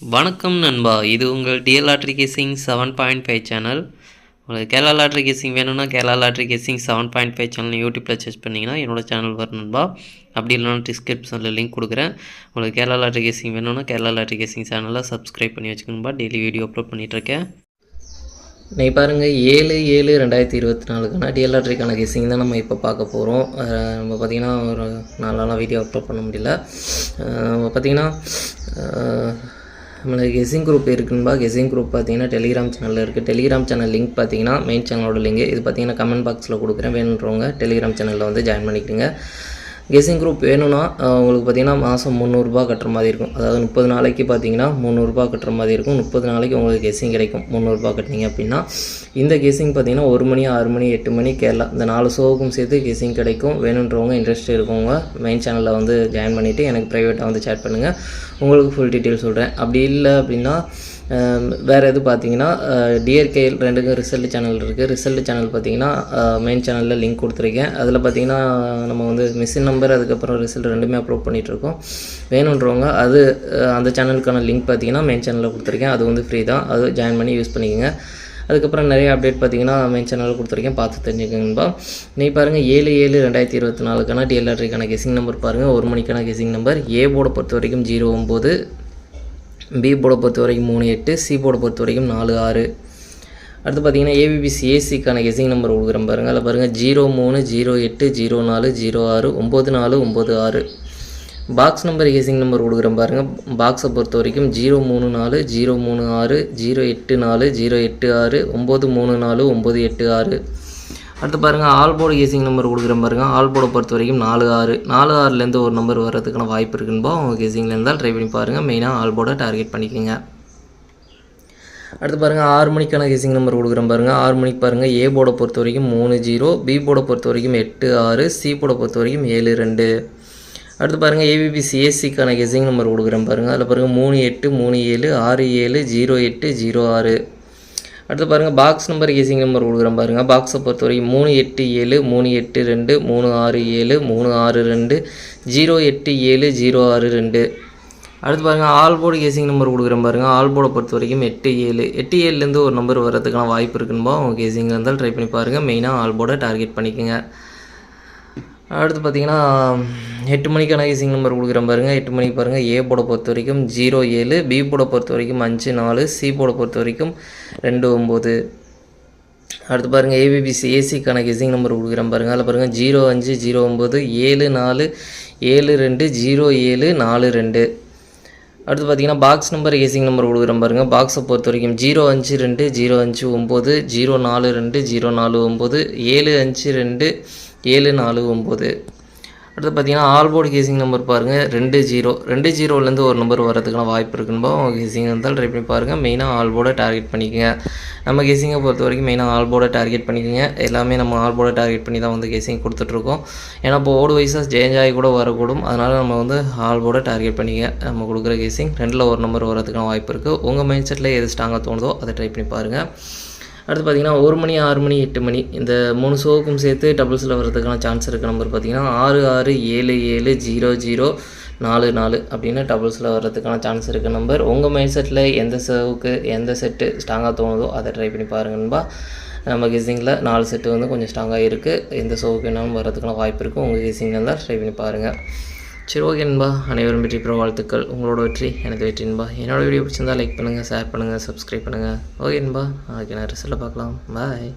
வணக்கம் நண்பா. இது உங்கள் DL lottery guessing seven point five channel. உங்களுக்கு கேரளா லாட்ரி கேசிங் வேணும்னா Kerala lottery guessing seven point five channel யூடியூப்பில் சர்ச் பண்ணிங்கன்னா என்னோட சேனல் வரும் நண்பா. அப்படி இல்லைனா டிஸ்கிரிப்ஷனில் லிங்க் கொடுக்குறேன். உங்களுக்கு கேரளா லாட்ரி கேசிங் வேணும்னா கேரளா லாட்ரி கேசிங் சேனலை சப்ஸ்கிரைப் பண்ணி வச்சுக்கணும்பா டெய்லி வீடியோ அப்லோட் பண்ணிகிட்ருக்கேன் இன்னைக்கு பாருங்கள் ஏழு ஏழு ரெண்டாயிரத்தி இருபத்தி நாலுக்கான டிஎல்ஆர்ட்ரிக்கான கேசிங் தான் நம்ம இப்போ பார்க்க போகிறோம் நம்ம பார்த்திங்கன்னா ஒரு நாலு வீடியோ அப்லோட் பண்ண முடியல. நம்ம பார்த்திங்கன்னா நம்மளுக்கு கெஸிங் குரூப் இருக்குன்பா கெஸிங் குரூப் பார்த்தீங்கன்னா டெலிகிராம் சேனலில் இருக்குது டெலிகிராம் சேனல் லிங்க் பார்த்தீங்கன்னா மெயின் சேனலோட லிங்க் இது பார்த்தீங்கன்னா கமெண்ட் பாக்ஸில் கொடுக்குறேன். வேணுன்றவங்க டெலிகிராம் சேனலில் வந்து ஜாயின் பண்ணிக்கிறீங்க கெஸிங் குரூப் வேணும்னா உங்களுக்கு பார்த்தீங்கன்னா மாதம் முந்நூறுரூபா கட்டுற மாதிரி இருக்கும். அதாவது முப்பது நாளைக்கு பார்த்தீங்கன்னா முந்நூறுரூபா கட்டுற மாதிரி இருக்கும். முப்பது நாளைக்கு உங்களுக்கு கெஸிங் கிடைக்கும். முந்நூறுரூபா கட்டினீங்க அப்படின்னா இந்த கெஸிங் பார்த்தீங்கன்னா ஒரு மணி ஆறு மணி எட்டு மணி கேரளா இந்த நாலு ஷோவுக்கும் சேர்த்து கெஸிங் கிடைக்கும். வேணுன்றவங்க இன்ட்ரெஸ்ட் இருக்கவங்க மெயின் சேனலில் வந்து ஜாயின் பண்ணிவிட்டு எனக்கு ப்ரைவேட்டாக வந்து சேட் பண்ணுங்கள் உங்களுக்கு ஃபுல் டீட்டெயில் சொல்கிறேன் அப்படி இல்லை அப்படின்னா வேறு எது பார்த்தீங்கன்னா டிஆர்கேஎல் ரெண்டுக்கும் ரிசல்ட் சேனல் இருக்குது ரிசல்ட் சேனல் பார்த்தீங்கன்னா மெயின் சேனலில் லிங்க் கொடுத்துருக்கேன். அதில் பார்த்தீங்கன்னா நம்ம வந்து மிஷின் நம்பர் அதுக்கப்புறம் ரிசல்ட் ரெண்டுமே அப்லோட் பண்ணிகிட்ருக்கோம் வேணுன்றவங்க அது அந்த சேனலுக்கான லிங்க் பார்த்தீங்கன்னா மெயின் சேனலில் கொடுத்துருக்கேன். அது வந்து ஃப்ரீ தான். அது ஜாயின் பண்ணி யூஸ் பண்ணிக்கோங்க. அதுக்கப்புறம் நிறைய அப்டேட் பார்த்தீங்கன்னா மெயின் சேனலில் கொடுத்துருக்கேன். பார்த்து தெரிஞ்சுக்கங்கப்பா நீ பாருங்கள் ஏழு ஏழு ரெண்டாயிரத்தி இருபத்தி நாலுக்கான டிஎல்ஆர்டிக்கான கெசிங் நம்பர் பாருங்கள் ஒரு மணிக்கான கெசிங் நம்பர் ஏ போர்டை பொறுத்த வரைக்கும் ஜீரோ ஒம்பது பி போர்டை பொறுத்த வரைக்கும் மூணு எட்டு சி போர்டை பொறுத்த வரைக்கும் நாலு ஆறு. அடுத்து பார்த்தீங்கன்னா ஏபிபிசி ஏசிக்கான கெசிங் நம்பர் கொடுக்குறேன் பாருங்கள் அதில் பாருங்கள் ஜீரோ மூணு ஜீரோ எட்டு ஜீரோ நாலு ஜீரோ ஆறு ஒம்பது நாலு ஒம்பது ஆறு. பாக்ஸ் நம்பர் கெசிங் நம்பர் கொடுக்குறேன் பாருங்கள் பாக்ஸை பொறுத்த வரைக்கும் ஜீரோ மூணு நாலு ஜீரோ மூணு ஆறு ஜீரோ எட்டு நாலு ஜீரோ எட்டு ஆறு ஒம்பது மூணு நாலு ஒம்பது எட்டு ஆறு. அடுத்து பாருங்கள் ஆல்போர்டு கேசிங் நம்பர் கொடுக்குறேன் பாருங்கள் ஆல்போர்டை பொறுத்த வரைக்கும் நாலு ஆறு. நாலு ஆறுலேருந்து ஒரு நம்பர் வர்றதுக்கான வாய்ப்பு இருக்குன்பா உங்கள் கேசிங்கில் இருந்தால் ட்ரை பண்ணி பாருங்கள் மெயினாக ஆல்போர்டை டார்கெட் பண்ணிக்கோங்க. அடுத்து பாருங்கள் ஆறு மணிக்கான கேசிங் நம்பர் கொடுக்குறேன் பாருங்கள் ஆறு மணிக்கு பாருங்கள் ஏ போர்டை பொறுத்த வரைக்கும் மூணு ஜீரோ பி போர்டை பொறுத்த வரைக்கும் எட்டு ஆறு சி போர்டை பொறுத்த வரைக்கும் ஏழு ரெண்டு. அடுத்து பாருங்கள் ஏபிபி சிஎஸ்சிக்கான கெஸிங் நம்பர் கொடுக்குறேன் பாருங்கள் அதில் பாருங்கள் மூணு எட்டு மூணு ஏழு ஆறு ஏழு ஜீரோ எட்டு ஜீரோ ஆறு. அடுத்து பாருங்கள் பாக்ஸ் நம்பர் கெஸிங் நம்பர் கொடுக்குறேன் பாருங்கள் பாக்ஸை பொறுத்த வரைக்கும் மூணு எட்டு ஏழு மூணு எட்டு ரெண்டு மூணு ஆறு ஏழு மூணு ஆறு ரெண்டு ஜீரோ எட்டு ஏழு ஜீரோ ஆறு ரெண்டு. அடுத்து பாருங்கள் ஆல் போர்டு கேசிங் நம்பர் கொடுக்குறேன் பாருங்கள் ஆல் போர்டை பொறுத்த வரைக்கும் எட்டு ஏழு. எட்டு ஏழுலேருந்து ஒரு நம்பர் வர்றதுக்கான வாய்ப்பு இருக்குன்பா உங்கள் கேசிங் இருந்தால் ட்ரை பண்ணி பாருங்கள் மெயினாக ஆல் போர்டை டார்கெட் பண்ணிக்கோங்க. அடுத்து பார்த்தீங்கன்னா எட்டு மணிக்கான கேசிங் நம்பர் கொடுக்குறேன் பாருங்கள் எட்டு மணிக்கு பாருங்கள் ஏ போர்டை பொறுத்த வரைக்கும் ஜீரோ ஏழு. பி போர்டை பொறுத்த வரைக்கும் அஞ்சு நாலு. சி போர்டை பொறுத்த வரைக்கும் ரெண்டு ஒம்பது அடுத்து பாருங்கள் ஏபிபிசி ஏசிக்கான கெஸிங் நம்பர் கொடுக்குறேன் பாருங்கள் அதில் பாருங்கள் ஜீரோ அஞ்சு ஜீரோ ஒம்பது ஏழு நாலு ஏழு ரெண்டு ஜீரோ ஏழு நாலு ரெண்டு. அடுத்து பார்த்தீங்கன்னா பாக்ஸ் நம்பர் ஏசிங் நம்பர் கொடுக்குறேன் பாருங்கள் பாக்ஸை பொறுத்த வரைக்கும் ஜீரோ அஞ்சு ரெண்டு ஜீரோ அஞ்சு ஒம்பது ஜீரோ நாலு ரெண்டு ஜீரோ நாலு ஒம்பது ஏழு அஞ்சு ரெண்டு ஏழு நாலு ஒம்பது. அடுத்து பார்த்தீங்கன்னா ஆல் போர்டு கேசிங் நம்பர் பாருங்கள் ரெண்டு ஜீரோ ரெண்டு ஜீரோலேருந்து ஒரு நம்பர் வரதுக்கான வாய்ப்பு இருக்குன்பா உங்கள் கேசிங் இருந்தால் ட்ரை பண்ணி பாருங்கள் மெயினாக ஆல் போர்டை டார்கெட் பண்ணிக்கோங்க. நம்ம கேசிங்கை பொறுத்த வரைக்கும் மெயினாக ஆல் போர்டை டார்கெட் பண்ணிக்கோங்க. எல்லாமே நம்ம ஆல் போர்டை டார்கெட் பண்ணி தான் வந்து கேசிங் கொடுத்துட்ருக்கோம் ஏன்னா இப்போ ஓடு வைஸாக சேஞ்ச் ஆகி கூட வரக்கூடும். அதனால் நம்ம வந்து ஆல் போர்டை டார்கெட் பண்ணிக்க நம்ம கொடுக்குற கேசிங் ரெண்டில் ஒரு நம்பர் வரதுக்கான வாய்ப்பு இருக்குது உங்கள் மைண்ட் செட்டில் எது ஸ்ட்ராங்காக தோணுதோ அதை ட்ரை பண்ணி பாருங்கள் அடுத்து பார்த்தீங்கன்னா ஒரு மணி ஆறு மணி எட்டு மணி இந்த மூணு ஷோவுக்கும் சேர்த்து டபுள்ஸில் வர்றதுக்கான சான்ஸ் இருக்க நம்பர் பார்த்தீங்கன்னா ஆறு ஆறு ஏழு ஏழு ஜீரோ ஜீரோ நாலு நாலு அப்படின்னு டபுள்ஸில் வர்றதுக்கான சான்ஸ் இருக்க நம்பர் உங்கள் மைண்ட் செட்டில் எந்த ஷோவுக்கு எந்த செட்டு ஸ்ட்ராங்காக தோணுதோ அதை ட்ரை பண்ணி பாருங்கன்பா நம்ம கெஸிங்கில் நாலு செட்டு வந்து கொஞ்சம் ஸ்ட்ராங்காக இருக்குது எந்த ஷோவுக்கு வேணாலும் வர்றதுக்கான வாய்ப்பு இருக்குது உங்கள் கெஸிங்கில் தான் ட்ரை பண்ணி பாருங்கள் சரி ஓகே நண்பா அனைவரும் வெற்றி பெற வாழ்த்துக்கள். உங்களோட வெற்றி எனது வெற்றி நண்பா என்னோட வீடியோ பிடிச்சிருந்தா லைக் பண்ணுங்கள் ஷேர் பண்ணுங்கள் சப்ஸ்கிரைப் பண்ணுங்கள் ஓகே நண்பா ஓகே நான் ரிசல்ட்டை பார்க்கலாம். பாய்